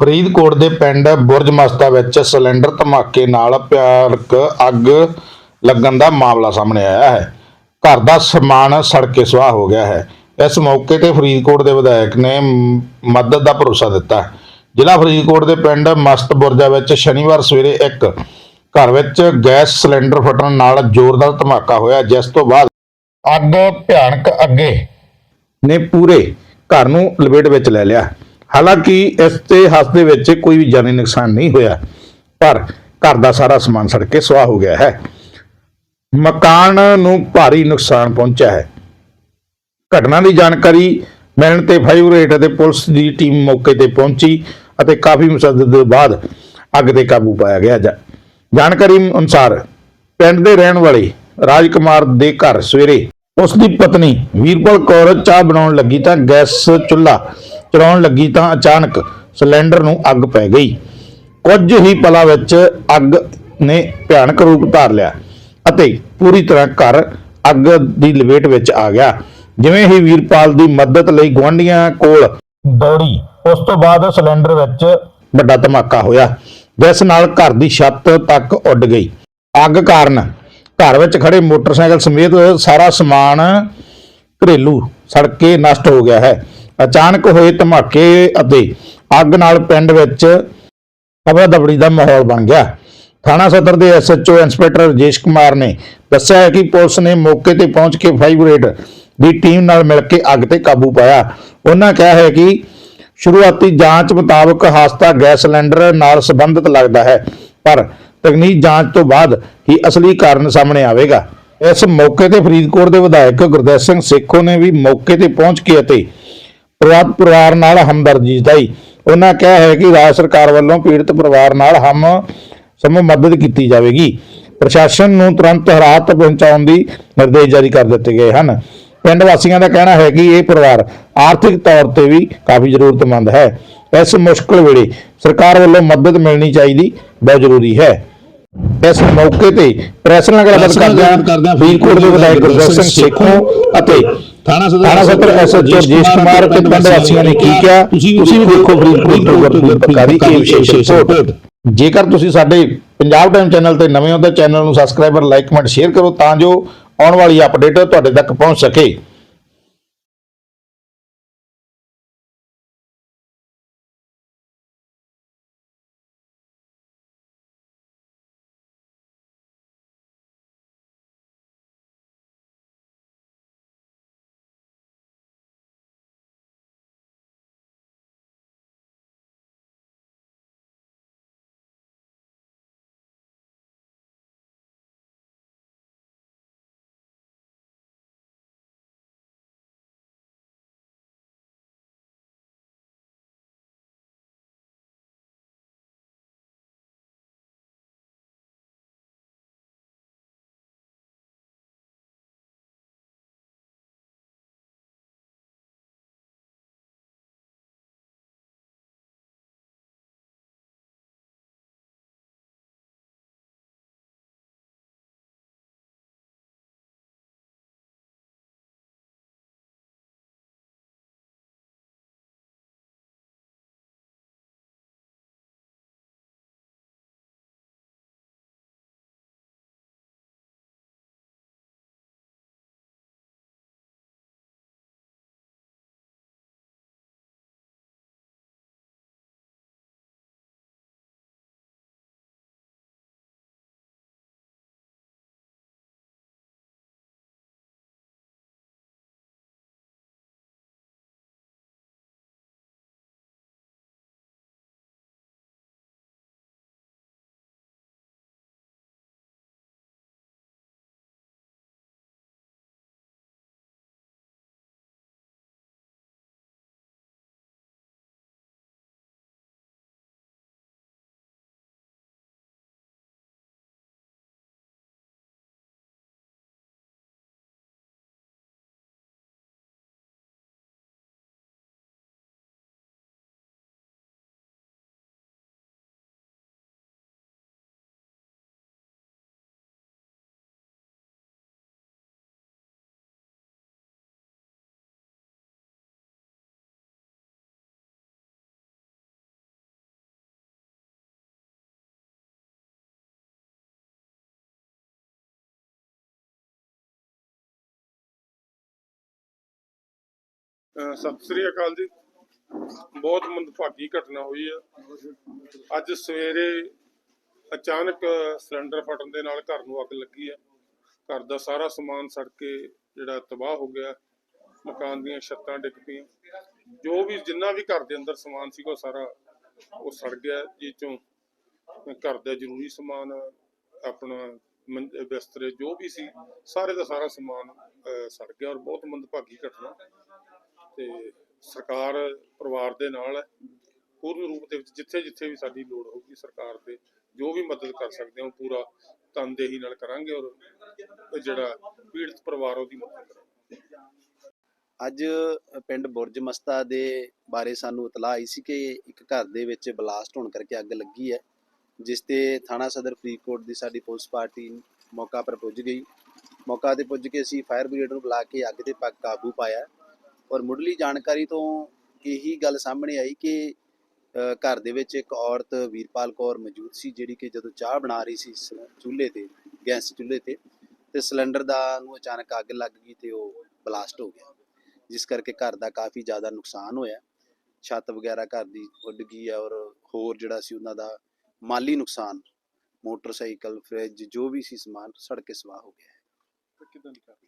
ਫਰੀਦਕੋਟ ਦੇ ਪਿੰਡ ਬੁਰਜ ਮਸਤਾ ਵਿੱਚ ਸਿਲੰਡਰ ਧਮਾਕੇ ਨਾਲ ਭਿਆਨਕ ਅੱਗ ਲੱਗਣ ਦਾ ਮਾਮਲਾ ਸਾਹਮਣੇ ਆਇਆ ਹੈ। ਘਰ ਦਾ ਸਮਾਨ ਸੜ ਕੇ ਸੁਆਹ ਹੋ ਗਿਆ ਹੈ। ਇਸ ਮੌਕੇ ਤੇ ਫਰੀਦਕੋਟ ਦੇ ਵਿਧਾਇਕ ਨੇ ਮਦਦ ਦਾ ਭਰੋਸਾ ਦਿੱਤਾ। ਜ਼ਿਲ੍ਹਾ ਫਰੀਦਕੋਟ ਦੇ ਪਿੰਡ ਮਸਤ ਬੁਰਜਾ ਵਿੱਚ ਸ਼ਨੀਵਾਰ ਸਵੇਰੇ ਇੱਕ ਘਰ ਵਿੱਚ ਗੈਸ ਸਿਲੰਡਰ ਫਟਣ ਨਾਲ ਜ਼ੋਰਦਾਰ ਧਮਾਕਾ ਹੋਇਆ, ਜਿਸ ਤੋਂ ਬਾਅਦ ਅੱਗ ਭਿਆਨਕ ਅੱਗੇ ਨੇ ਪੂਰੇ ਘਰ ਨੂੰ ਲਪੇਟ ਵਿੱਚ ਲੈ ਲਿਆ। ਹਾਲਾਂਕਿ ਇਸ ਤੇ ਹੱਸਦੇ ਵਿੱਚ ਕੋਈ ਵੀ ਜਾਨੀ ਨੁਕਸਾਨ ਨਹੀਂ ਹੋਇਆ, ਪਰ ਘਰ ਦਾ ਸਾਰਾ ਸਮਾਨ ਸੜ ਕੇ ਸੁਆਹ ਹੋ ਗਿਆ ਹੈ। ਮਕਾਨ ਨੂੰ ਭਾਰੀ ਨੁਕਸਾਨ ਪਹੁੰਚਿਆ ਹੈ। ਘਟਨਾ ਦੀ ਜਾਣਕਾਰੀ ਮਿਲਣ ਤੇ ਫਾਇਰ ਰੇਟ ਅਤੇ ਪੁਲਿਸ ਦੀ ਟੀਮ ਮੌਕੇ ਤੇ ਪਹੁੰਚੀ ਅਤੇ ਕਾਫੀ ਮੁਸ਼ੱਦਦ ਦੇ ਬਾਅਦ ਅੱਗ ਤੇ ਕਾਬੂ ਪਾਇਆ ਗਿਆ ਜਾਣਕਾਰੀ ਅਨੁਸਾਰ ਪਿੰਡ ਦੇ ਰਹਿਣ ਵਾਲੇ ਰਾਜਕੁਮਾਰ ਦੇ ਘਰ ਸਵੇਰੇ ਉਸ ਦੀ ਪਤਨੀ ਵੀਰਪਾਲ ਕੌਰ ਚਾਹ ਬਣਾਉਣ ਲੱਗੀ ਤਾਂ ਗੈਸ ਚੁੱਲ੍ਹਾ ਚਲਾਉਣ ਲੱਗੀ ਤਾਂ ਅਚਾਨਕ ਸਿਲੰਡਰ ਨੂੰ ਅੱਗ ਪੈ ਗਈ। ਕੁਝ ਹੀ ਪਲਾਂ ਵਿੱਚ ਅੱਗ ਨੇ ਭਿਆਨਕ ਰੂਪ ਧਾਰ ਲਿਆ ਅਤੇ ਪੂਰੀ ਤਰ੍ਹਾਂ ਘਰ ਅੱਗ ਦੀ ਲਪੇਟ ਵਿੱਚ ਆ ਗਿਆ। ਜਿਵੇਂ ਹੀ ਵੀਰਪਾਲ ਦੀ ਮਦਦ ਲਈ ਗੁਆਂਢੀਆਂ ਕੋਲ ਦੌੜੀ, ਉਸ ਤੋਂ ਬਾਅਦ ਸਿਲੰਡਰ ਵਿੱਚ ਵੱਡਾ ਧਮਾਕਾ ਹੋਇਆ। ਜਿਸ ਨਾਲ ਘਰ ਦੀ ਛੱਤ ਤੱਕ ਉੱਡ ਗਈ। ਅੱਗ ਕਾਰਨ ਘਰ ਵਿੱਚ ਖੜੇ ਮੋਟਰਸਾਈਕਲ ਸਮੇਤ ਸਾਰਾ ਸਮਾਨ ਘਰੇਲੂ ਸੜ ਕੇ ਨਸ਼ਟ ਹੋ ਗਿਆ ਹੈ। ਅਚਾਨਕ ਹੋਏ ਧਮਾਕੇ ਅਤੇ ਅੱਗ ਨਾਲ ਪਿੰਡ ਵਿੱਚ ਖਬਰ ਦਬੜੀ ਦਾ ਮਾਹੌਲ ਬਣ ਗਿਆ। ਥਾਣਾ ਸਦਰ ਦੇ ਐਸਐਚਓ ਇੰਸਪੈਕਟਰ ਰਜੇਸ਼ ਕੁਮਾਰ ਨੇ ਦੱਸਿਆ ਹੈ ਕਿ ਪੁਲਿਸ ਨੇ ਮੌਕੇ ਤੇ ਪਹੁੰਚ ਕੇ ਫਾਇਰ ਬ੍ਰਿਗੇਡ ਦੀ ਟੀਮ ਨਾਲ ਮਿਲ ਕੇ ਅੱਗ ਤੇ ਕਾਬੂ ਪਾਇਆ। ਉਹਨਾਂ ਕਿਹਾ ਹੈ ਕਿ ਸ਼ੁਰੂਆਤੀ ਜਾਂਚ ਮੁਤਾਬਕ ਹਾਦਸਾ ਗੈਸ ਸਿਲੰਡਰ ਨਾਲ ਸੰਬੰਧਿਤ ਲੱਗਦਾ ਹੈ, ਪਰ ਤਕਨੀਕ ਜਾਂਚ ਤੋਂ ਬਾਅਦ ਹੀ ਅਸਲੀ ਕਾਰਨ ਸਾਹਮਣੇ ਆਵੇਗਾ। ਇਸ ਮੌਕੇ ਤੇ ਫਰੀਦਕੋਟ ਦੇ ਵਿਧਾਇਕ ਗੁਰਦੇਵ ਸਿੰਘ ਸੇਖੋ ਨੇ ਵੀ ਮੌਕੇ ਤੇ ਪਹੁੰਚ ਕੇ ਅਤੇ ਪਰਿਵਾਰ ਪਰਿਵਾਰ ਨਾਲ ਹਮਦਰਦੀ ਜਤਾਈ। ਉਹਨਾਂ ਕਿਹਾ ਹੈ ਕਿ ਰਾਜ ਸਰਕਾਰ ਵੱਲੋਂ ਪੀੜਤ ਪਰਿਵਾਰ ਨਾਲ ਹਮ ਸਮੂਹ ਮਦਦ ਕੀਤੀ ਜਾਵੇਗੀ। ਪ੍ਰਸ਼ਾਸਨ ਨੂੰ ਤੁਰੰਤ ਰਾਹਤ ਪਹੁੰਚਾਉਣ ਦੀ ਨਿਰਦੇਸ਼ ਜਾਰੀ ਕਰ ਦਿੱਤੇ ਗਏ ਹਨ। ਪਿੰਡ ਵਾਸੀਆਂ ਦਾ ਕਹਿਣਾ ਹੈ ਕਿ ਇਹ ਪਰਿਵਾਰ ਆਰਥਿਕ ਤੌਰ ਤੇ ਵੀ ਕਾਫੀ ਜ਼ਰੂਰਤਮੰਦ ਹੈ। ਇਸ ਮੁਸ਼ਕਲ ਵੇਲੇ ਸਰਕਾਰ ਵੱਲੋਂ ਮਦਦ ਮਿਲਣੀ ਚਾਹੀਦੀ ਬਹੁਤ ਜ਼ਰੂਰੀ ਹੈ। ਇਸ ਮੌਕੇ ਤੇ ਪ੍ਰੈਸ ਨਾਲ ਗੱਲਬਾਤ ਕਰਦਿਆਂ ਫਰੀਦਕੋਟ ਦੇ ਵਿਧਾਇਕ ਗੁਰਦੇਵ ਸਿੰਘ ਸੇਖੋਂ ਅਤੇ ਥਾਣਾ ਸਦਰ ਐਸਐਚਓ ਰਜੇਸ਼ ਕੁਮਾਰ ਤੇ ਪਿੰਡ ਵਾਸੀਆਂ ਨੇ ਕੀ ਕਿਹਾ ਤੁਸੀਂ ਵੀ ਦੇਖੋ ਫਰੀਦਕੋਟ ਤੋਂ ਗੁਰਪ੍ਰੀਤ ਪਕਾਰੀ ਇਹ ਵਿਸ਼ੇਸ਼ ਰਿਪੋਰਟ ਜੇਕਰ ਤੁਸੀਂ ਸਾਡੇ ਪੰਜਾਬ ਟਾਈਮ ਚੈਨਲ ਤੇ ਨਵੇਂ ਹੋ ਤਾਂ ਚੈਨਲ ਨੂੰ ਸਬਸਕ੍ਰਾਈਬਰ ਲਾਈਕ ਕਮੈਂਟ ਸ਼ੇਅਰ ਕਰੋ ਤਾਂ ਜੋ ਆਉਣ ਵਾਲੀ ਅਪਡੇਟ ਤੁਹਾਡੇ ਤੱਕ ਪਹੁੰਚ ਸਕੇ। ਸਤਿ ਸ੍ਰੀ ਅਕਾਲ ਜੀ। ਬਹੁਤ ਮੰਦਭਾਗੀ ਘਟਨਾ ਹੋਈ ਹੈ ਅੱਜ ਸਵੇਰੇ ਅਚਾਨਕ ਸਿਲੰਡਰ ਫਟਣ ਦੇ ਨਾਲ ਘਰ ਨੂੰ ਅੱਗ ਲੱਗੀ ਹੈ ਘਰ ਦਾ ਸਾਰਾ ਸਮਾਨ ਸੜ ਕੇ ਜਿਹੜਾ ਤਬਾਹ ਹੋ ਗਿਆ। ਮਕਾਨ ਦੀਆਂ ਛੱਤਾਂ ਡਿੱਗ ਪਈਆਂ। ਜੋ ਵੀ ਜਿੰਨਾ ਵੀ ਘਰ ਦੇ ਅੰਦਰ ਸਮਾਨ ਸੀਗਾ ਸਾਰਾ ਉਹ ਸੜ ਗਿਆ। ਜਿਸ ਚੋਂ ਘਰ ਦਾ ਜ਼ਰੂਰੀ ਸਮਾਨ, ਆਪਣਾ ਮੰਜ- ਬਿਸਤਰੇ ਜੋ ਵੀ ਸੀ, ਸਾਰੇ ਦਾ ਸਾਰਾ ਸਮਾਨ ਸੜ ਗਿਆ। ਔਰ ਬਹੁਤ ਮੰਦਭਾਗੀ ਘਟਨਾ। ਤੇ ਸਰਕਾਰ ਪਰਿਵਾਰ ਦੇ ਨਾਲ ਹੈ। ਪੂਰਨ ਰੂਪ ਦੇ ਵਿੱਚ ਜਿੱਥੇ ਜਿੱਥੇ ਵੀ ਸਾਡੀ ਲੋੜ ਹੋਊਗੀ ਸਰਕਾਰ ਦੇ ਜੋ ਵੀ ਮਦਦ ਕਰ ਸਕਦੇ ਹਾਂ ਪੂਰਾ ਤਨਦੇਹੀ ਨਾਲ ਕਰਾਂਗੇ ਔਰ ਜਿਹੜਾ ਪੀੜਤ ਪਰਿਵਾਰ ਉਹਦੀ ਮਦਦ ਕਰਾਂਗੇ। ਅੱਜ ਪਿੰਡ ਬੁਰਜ ਮਸਤਾ ਦੇ ਬਾਰੇ ਸਾਨੂੰ ਇਤਲਾਹ ਆਈ ਸੀ ਕਿ ਇੱਕ ਘਰ ਦੇ ਵਿੱਚ ਬਲਾਸਟ ਹੋਣ ਕਰਕੇ ਅੱਗ ਲੱਗੀ ਹੈ, ਜਿਸ ਤੇ ਥਾਣਾ ਸਦਰ ਫਰੀਦਕੋਟ ਦੀ ਸਾਡੀ ਪੁਲਿਸ ਪਾਰਟੀ ਮੌਕਾ ਪਰ ਪੁੱਜ ਗਈ। ਮੌਕਾ ਤੇ ਪੁੱਜ ਕੇ ਅਸੀਂ ਫਾਇਰ ਬ੍ਰਿਗੇਡ ਨੂੰ ਬੁਲਾ ਕੇ ਅੱਗ ਤੇ ਪੱਕ ਕਾਬੂ ਪਾਇਆ। ਔਰ ਮੁੱਢਲੀ ਜਾਣਕਾਰੀ ਤੋਂ ਇਹੀ ਗੱਲ ਸਾਹਮਣੇ ਆਈ ਕਿ ਘਰ ਦੇ ਵਿੱਚ ਇੱਕ ਔਰਤ ਵੀਰਪਾਲ ਕੌਰ ਮੌਜੂਦ ਸੀ, ਜਿਹੜੀ ਕਿ ਜਦੋਂ ਚਾਹ ਬਣਾ ਰਹੀ ਸੀ ਸ- ਚੁੱਲ੍ਹੇ ਤੇ, ਗੈਸ ਚੁੱਲ੍ਹੇ ਤੇ ਤੇ ਸਿਲੰਡਰ ਦਾ ਨੂੰ ਅਚਾਨਕ ਅੱਗ ਲੱਗ ਗਈ ਤੇ ਉਹ ਬਲਾਸਟ ਹੋ ਗਿਆ, ਜਿਸ ਕਰਕੇ ਘਰ ਦਾ ਕਾਫੀ ਜ਼ਿਆਦਾ ਨੁਕਸਾਨ ਹੋਇਆ। ਛੱਤ ਵਗੈਰਾ ਘਰ ਦੀ ਉੱਡ ਗਈ ਹੈ ਔਰ ਹੋਰ ਜਿਹੜਾ ਸੀ ਉਹਨਾਂ ਦਾ ਮਾਲੀ ਨੁਕਸਾਨ, ਮੋਟਰਸਾਈਕਲ, ਫ੍ਰਿਜ, ਜੋ ਵੀ ਸੀ ਸਮਾਨ ਸੜ ਕੇ ਸਵਾਹ ਹੋ ਗਿਆ। ਹੈ ਕਿਦਾਂ ਦੀ ਕਾਰਵਾਈ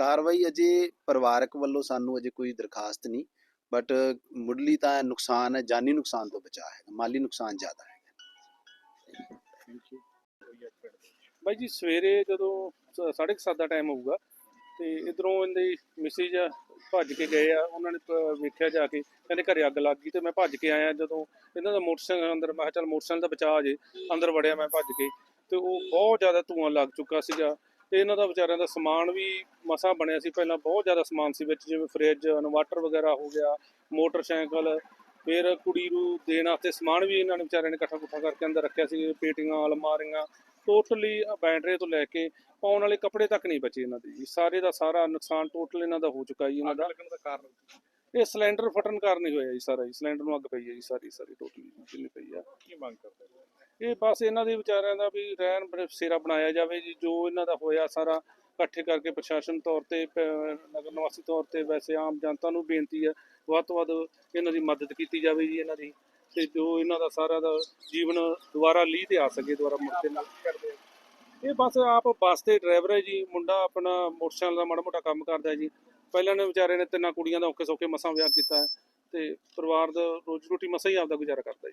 ਕਾਰਵਾਈ ਅਜੇ ਪਰਿਵਾਰਕ ਵੱਲੋਂ ਸਾਨੂੰ ਅਜੇ ਕੋਈ ਦਰਖਾਸਤ ਨਹੀਂ ਬਟ ਮੁੱਢਲੀ ਤਾਂ ਨੁਕਸਾਨ ਹੈ, ਜਾਨੀ ਨੁਕਸਾਨ ਤੋਂ ਬਚਾ ਹੈ, ਮਾਲੀ ਨੁਕਸਾਨ ਜ਼ਿਆਦਾ ਹੈ। ਬਾਈ ਜੀ, ਸਵੇਰੇ ਜਦੋਂ ਸ- ਸਾਢੇ ਕੁ ਸੱਤ ਦਾ ਟਾਈਮ ਹੋਊਗਾ ਤੇ ਇਧਰੋਂ ਇਹਦੇ ਮਿਸਿਜ ਭੱਜ ਕੇ ਗਏ ਆ, ਉਹਨਾਂ ਨੇ ਵੇਖਿਆ ਜਾ ਕੇ, ਕਹਿੰਦੇ ਘਰੇ ਅੱਗ ਲੱਗ ਗਈ ਤੇ ਮੈਂ ਭੱਜ ਕੇ ਆਇਆ ਜਦੋਂ ਇਹਨਾਂ ਦਾ ਮੋਟਰਸਾਈਕਲ ਅੰਦਰ, ਮੈਂ ਕਿਹਾ ਚੱਲ ਮੋਟਰਸਾਈਕਲ ਦਾ ਬਚਾਅ ਜੇ, ਅੰਦਰ ਵੜਿਆ ਮੈਂ ਭੱਜ ਕੇ ਤੇ ਉਹ ਬਹੁਤ ਜ਼ਿਆਦਾ ਧੂਆਂ ਲੱਗ ਚੁੱਕਾ ਸੀਗਾ। ਤੇ ਇਹਨਾਂ ਦਾ ਵਿਚਾਰਿਆਂ ਦਾ ਸਮਾਨ ਵੀ ਮਸਾਂ ਬਣਿਆ ਸੀ। ਪਹਿਲਾਂ ਬਹੁਤ ਜ਼ਿਆਦਾ ਸਮਾਨ ਸੀ ਵਿੱਚ, ਜਿਵੇਂ ਫ੍ਰਿਜ ਇਨਵਰਟਰ ਵਗੈਰਾ ਹੋ ਗਿਆ, ਮੋਟਰਸਾਈਕਲ, ਫਿਰ ਕੁੜੀ ਨੂੰ ਦੇਣ ਵਾਸਤੇ ਸਮਾਨ ਵੀ ਇਹਨਾਂ ਨੇ ਵਿਚਾਰਿਆਂ ਨੇ ਇਕੱਠਾ ਕੁੱਠਾ ਕਰਕੇ ਅੰਦਰ ਰੱਖਿਆ ਸੀ, ਪੇਟੀਆਂ, ਅਲਮਾਰੀਆਂ। ਟੋਟਲੀ ਬੈਟਰੀ ਤੋਂ ਲੈ ਕੇ ਪਾਉਣ ਵਾਲੇ ਕੱਪੜੇ ਤੱਕ ਨਹੀਂ ਬਚੇ ਇਹਨਾਂ ਦੇ। ਜੀ, ਸਾਰੇ ਦਾ ਸਾਰਾ ਨੁਕਸਾਨ ਟੋਟਲ ਇਹਨਾਂ ਦਾ ਹੋ ਚੁੱਕਾ ਜੀ ਇਹਨਾਂ ਦਾ। ਲੱਗਣ ਦਾ ਕਾਰਨ ਇਹ ਸਿਲੰਡਰ ਫਟਣ ਕਾਰਨ ਹੀ ਹੋਇਆ ਜੀ ਸਾਰਾ ਜੀ। ਸਿਲੰਡਰ ਨੂੰ ਅੱਗ ਪਈ ਹੈ ਜੀ ਸਾਰੀ ਸਾਰੀ ਟੋਟਲੀ ਜਿੰਨੀ ਪਈ ਆ। ਕੀ ਮੰਗ ਕਰਦੇ? ਇਹ ਬਸ ਇਹਨਾਂ ਦੇ ਵਿਚਾਰਿਆਂ ਦਾ ਵੀ ਰਹਿਣ ਬਸੇਰਾ ਬਣਾਇਆ ਜਾਵੇ ਜੀ। ਜੋ ਇਹਨਾਂ ਦਾ ਹੋਇਆ ਸਾਰਾ ਇਕੱਠੇ ਕਰਕੇ ਪ੍ਰਸ਼ਾਸਨ ਤੌਰ ਤੇ ਨਗਰ ਨਿਵਾਸੀ ਤੌਰ ਤੇ ਵੈਸੇ ਆਮ ਜਨਤਾ ਨੂੰ ਬੇਨਤੀ ਹੈ ਵੱਧ ਤੋਂ ਵੱਧ ਇਹਨਾਂ ਦੀ ਮਦਦ ਕੀਤੀ ਜਾਵੇ ਜੀ ਇਹਨਾਂ ਦੀ। ਤੇ ਜੋ ਇਹਨਾਂ ਦਾ ਸਾਰਾ ਦਾ ਜੀਵਨ ਦੁਬਾਰਾ ਲੀਹ ਤੇ ਆ ਸਕੇ ਦੁਬਾਰਾ ਮੁੜ ਕੇ ਨਾ। ਕਰਦੇ? ਇਹ ਬਸ ਆਪ ਬੱਸ ਦੇ ਡਰਾਈਵਰ ਹੈ ਜੀ। ਮੁੰਡਾ ਆਪਣਾ ਮੋਟਰਸਾਈਕਲ ਦਾ ਮਾੜਾ ਮੋਟਾ ਕੰਮ ਕਰਦਾ ਹੈ ਜੀ। ਪਹਿਲਾਂ ਨੇ ਵਿਚਾਰੇ ਨੇ ਤਿੰਨਾਂ ਕੁੜੀਆਂ ਦਾ ਔਖੇ ਸੌਖੇ ਮਸਾਂ ਵਿਆਹ ਕੀਤਾ ਹੈ ਤੇ ਪਰਿਵਾਰ ਦਾ ਰੋਜੀ ਰੋਟੀ ਮਸਾਂ ਹੀ ਆਪਦਾ ਗੁਜ਼ਾਰਾ ਕਰਦਾ ਹੈ